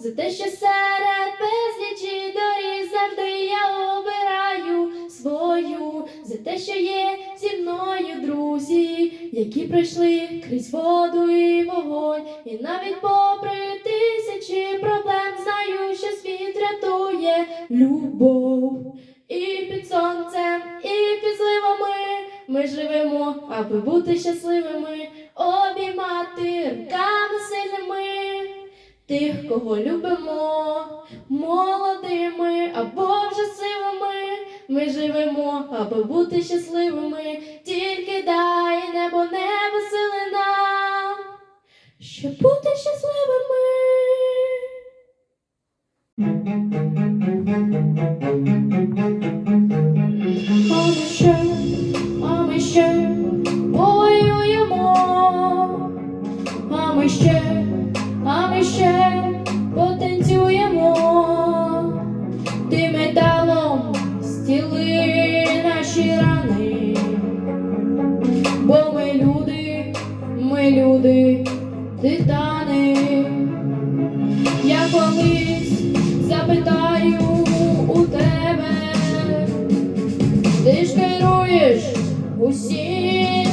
за те, що серед безлічі доріг завжди я обираю свою, за те, що є зі мною друзі, які пройшли крізь воду і вогонь, і навіть попри тисячі проблем знаю, що світ рятує любов. І під сонцем, і під зливами ми живемо, аби бути щасливими, тих, кого любимо, молодими або вже сивими. Ми живемо, аби бути щасливими, тільки дай небо, небо сили нам, щоб бути щасливими. Бо ми люди, ми люди, титани. Я колись запитаю у тебе. Ти ж керуєш усім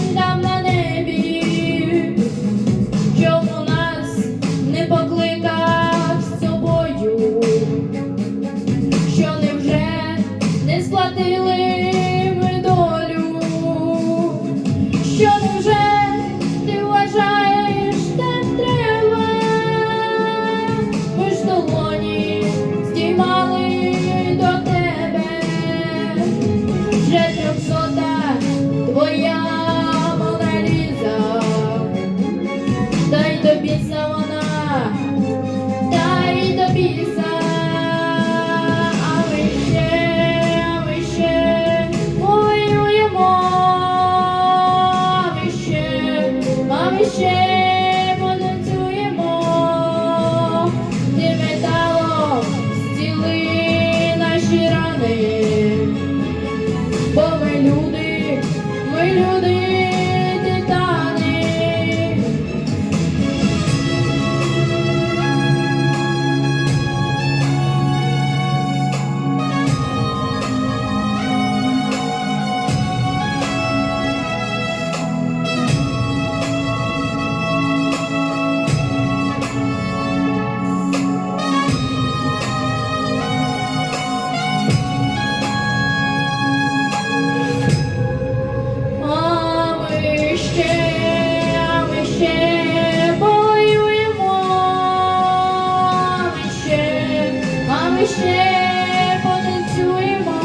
ще потанцюємо,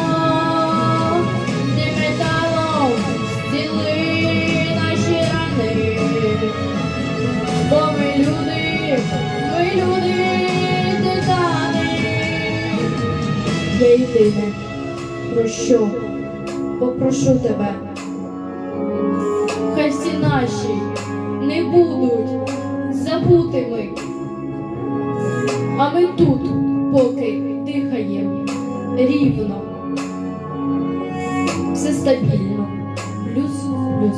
ти металом стіли наші рани, бо ми люди, ми люди, титани. Я єдине, про що попрошу тебе. Хай всі наші не будуть забутими. А ми тут, поки рухає рівно, все стабільно, плюс, плюс.